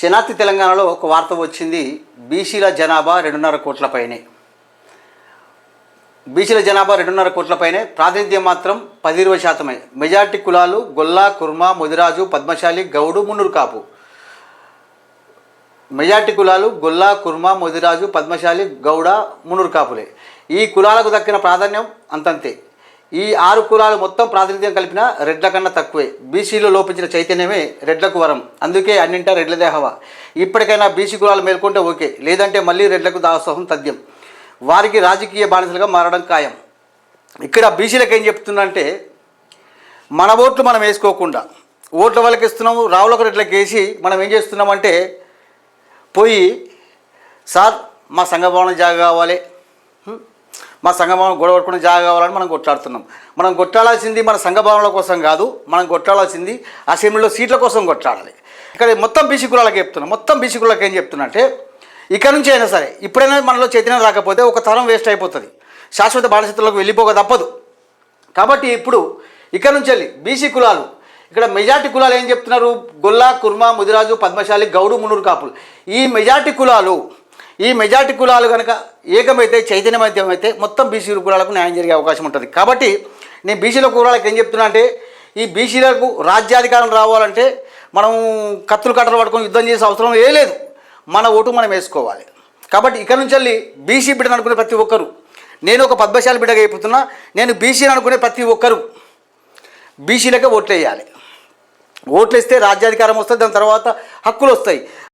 శనార్థి తెలంగాణలో ఒక వార్త వచ్చింది. బీసీల జనాభా రెండున్నర కోట్ల పైనే. బీసీల జనాభా రెండున్నర కోట్ల పైనే. ప్రాతినిధ్యం మాత్రం పది ఇరవై శాతమే. మెజార్టీ కులాలు గొల్లా కుర్మా ముదిరాజు పద్మశాలి గౌడు మున్నూరు కాపు. మెజార్టీ కులాలు గొల్లా కుర్మా ముదిరాజు పద్మశాలి గౌడ మున్నూరు కాపులే. ఈ కులాలకు దక్కిన ప్రాధాన్యం అంతంతే. ఈ ఆరు కులాలు మొత్తం ప్రాతినిధ్యం కలిపిన రెడ్ల కన్నా తక్కువే. బీసీలో లోపించిన చైతన్యమే రెడ్లకు వరం. అందుకే అన్నింటా రెడ్లదే హవా. ఇప్పటికైనా బీసీ కులాలు మేల్కొంటే ఓకే. లేదంటే మళ్ళీ రెడ్లకు దాసోహం తథ్యం. వారికి రాజకీయ బానిసలుగా మారడం ఖాయం. ఇక్కడ బీసీలకు ఏం చెప్తుందంటే మన ఓట్లు మనం వేసుకోకుండా ఓట్ల వాళ్ళకి ఇస్తున్నాము రావులకు రెడ్లకి వేసి మనం ఏం చేస్తున్నామంటే పోయి సార్ మా సంఘభవనం జాగా కావాలి. మా సంఘభవనం గొడవ పట్టుకుని జాగా కావాలని మనం కొట్లాడుతున్నాం. మనం కొట్లాడాల్సింది మన సంఘభవనాల కోసం కాదు మనం కొట్లాడాల్సింది అసెంబ్లీలో సీట్ల కోసం కొట్లాడాలి. ఇక్కడ మొత్తం బీసీ కులాలకు చెప్తున్నాం మొత్తం బీసీ కులాలకు ఏం చెప్తున్నా అంటే ఇక్కడ నుంచి అయినా సరే ఇప్పుడైనా మనలో చైతన్యం రాకపోతే ఒక తరం వేస్ట్ అయిపోతుంది. శాశ్వత బానిసత్తులకు వెళ్ళిపోక తప్పదు. కాబట్టి ఇప్పుడు ఇక్కడ నుంచి వెళ్ళి బీసీ కులాలు ఇక్కడ మెజార్టీ కులాలు ఏం చెప్తున్నారు? గొల్లా కుర్మ ముదిరాజు పద్మశాలి గౌడు మునూరు కాపులు. ఈ మెజార్టీ కులాలు ఈ మెజార్టీ కులాలు కనుక ఏకమైతే చైతన్యమైతే మొత్తం బీసీ కులాలకు న్యాయం జరిగే అవకాశం ఉంటుంది. కాబట్టి నేను బీసీల కులాలకు ఏం చెప్తున్నా అంటే ఈ బీసీలకు రాజ్యాధికారం రావాలంటే మనం కత్తులు కట్టలు పట్టుకొని యుద్ధం చేసే అవసరం ఏ లేదు. మన ఓటు మనం వేసుకోవాలి. కాబట్టి ఇక్కడ నుంచి వెళ్ళి బీసీ బిడ్డను అనుకునే ప్రతి ఒక్కరు నేను ఒక పద్మశాల బిడ్డగా చెప్తున్నా నేను బీసీని అనుకునే ప్రతి ఒక్కరు బీసీలకే ఓట్లు వేయాలి ఓట్లు వేస్తే రాజ్యాధికారం వస్తుంది దాని తర్వాత హక్కులు వస్తాయి.